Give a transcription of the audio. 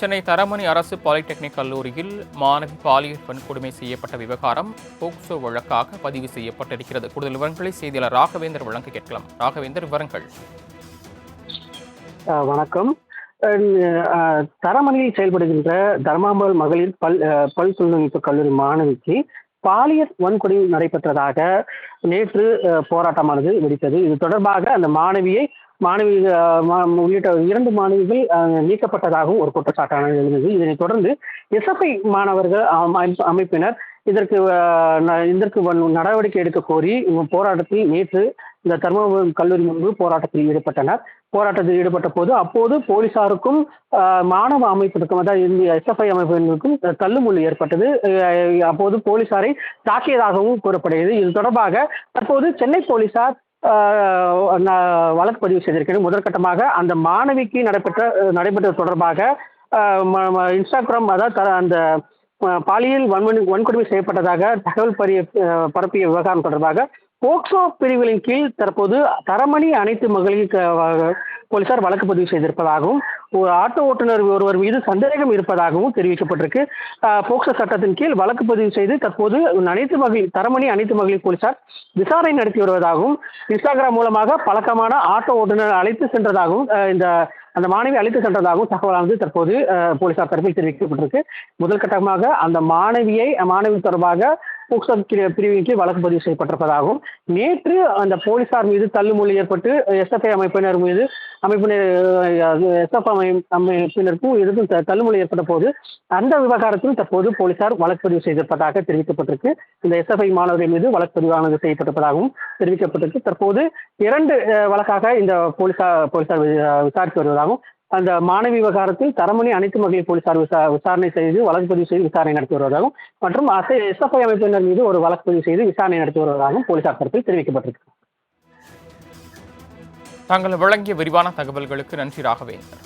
சென்னை தரமணி அரசு பாலிடெக்னிக் கல்லூரியில் மாணவி பாலியல் வன்கொடுமை செய்யப்பட்ட விவகாரம் போக்சோ வழக்காக பதிவு செய்யப்பட்டிருக்கிறது. கூடுதல் விவரங்களை செய்தியாளர் ராகவேந்தர் வழங்க கேட்கலாம். ராகவேந்தர் விவரங்கள். வணக்கம். தரமணியில் செயல்படுகின்ற தர்மாம்பல் மகளிர் பல் பல் தொழில்நுட்ப கல்லூரி மாணவிக்கு பாலியல் வன்கொடுமை நடைபெற்றதாக நேற்று போராட்டமானது வெடித்தது. இது தொடர்பாக அந்த மாணவியை மாணவி மா- உள்ளிட்ட இரண்டு மாணவிகள் நீக்கப்பட்டதாகவும் ஒரு குற்றச்சாட்டானது எழுந்தது இதனைத் தொடர்ந்து எஸ்எஃப்ஐ மாணவர்கள் அமைப்பினர் இதற்கு ந- இதற்கு நடவடிக்கை எடுக்க கோரி போராட்டத்தில் நேற்று இந்த தர்மபுரம் கல்லூரி முன்பு போராட்டத்தில் ஈடுபட்டனர். போராட்டத்தில் ஈடுபட்ட போது அப்போது போலீசாருக்கும் மாணவ அமைப்பிற்கும் அதாவது இந்திய எஸ்எஃப்ஐ அமைப்பினருக்கும் தள்ளுமுள்ளு ஏற்பட்டது. அப்போது போலீசாரை தாக்கியதாகவும் கூறப்படுகிறது. இது தொடர்பாக தற்போது சென்னை போலீசார் நான் வழக்கு பதிவு செய்திருக்கிறேன். முதற்கட்டமாக அந்த மாணவிக்கு நடைபெற்ற நடைபெற்றது தொடர்பாக இன்ஸ்டாகிராம் அதாவது த- அந்த பாலியல் வன்மனு வன்கொடுமை செய்யப்பட்டதாக தகவல் பரிய பரப்பிய விவகாரம் தொடர்பாக போக்சோ பிரிவுகளின் கீழ் தற்போது தரமணி அனைத்து மகளிர் க- வ- போலீசார் வழக்கு பதிவு செய்திருப்பதாகவும் ஒரு ஆட்டோ ஓட்டுநர் ஒருவர் மீது சந்தேகம் இருப்பதாகவும் தெரிவிக்கப்பட்டிருக்கு. போக்சோ சட்டத்தின் கீழ் வழக்கு பதிவு செய்து தற்போது அனைத்து மகளிர் தரமணி அனைத்து மகளிர் போலீசார் விசாரணை நடத்தி வருவதாகவும் இன்ஸ்டாகிராம் மூலமாக பழக்கமான ஆட்டோ ஓட்டுநர் அழைத்து சென்றதாகவும் இந்த அந்த மாணவி அழைத்து சென்றதாகவும் தகவலானது தற்போது போலீசார் தரப்பில் தெரிவிக்கப்பட்டிருக்கு. முதல் கட்டமாக அந்த மாணவியை மாணவி தொடர்பாக போக்சோ பிரிவின் கீழ் வழக்கு பதிவு செய்யப்பட்டிருப்பதாகவும் நேற்று அந்த போலீசார் மீது தள்ளுமொழி ஏற்பட்டு எஸ்எஃப்ஐ அமைப்பினர் மீது அமைப்பினர் எஸ்எஃப் அமை அமைப்பினருக்கும் இதுக்கும் த- தள்ளுமொழி ஏற்பட்ட போது அந்த விவகாரத்தில் தற்போது போலீசார் வழக்கு பதிவு செய்திருப்பதாக தெரிவிக்கப்பட்டிருக்கு. இந்த எஸ்எஃப்ஐ மாணவர்கள் மீது வழக்கு பதிவானது செய்யப்பட்டிருப்பதாகவும் தெரிவிக்கப்பட்டிருக்கு. தற்போது இரண்டு வழக்காக இந்த போலீசார் போலீசார் விசாரித்து வருவதாகவும் அந்த மாணவி விவகாரத்தில் தரமணி அனைத்து மகளிர் போலீசார் விசா விசாரணை செய்து வழக்கு பதிவு செய்து விசாரணை நடத்தி வருவதாகவும் மற்றும் அசை எஸ்எஃப்ஐ அமைப்பினர் மீது ஒரு வழக்கு பதிவு செய்து விசாரணை நடத்தி வருவதாகவும் போலீசார் தரப்பில் தெரிவிக்கப்பட்டிருக்கு. தாங்கள் வழங்கிய விரிவான தகவல்களுக்கு நன்றி ராகவேந்தர்.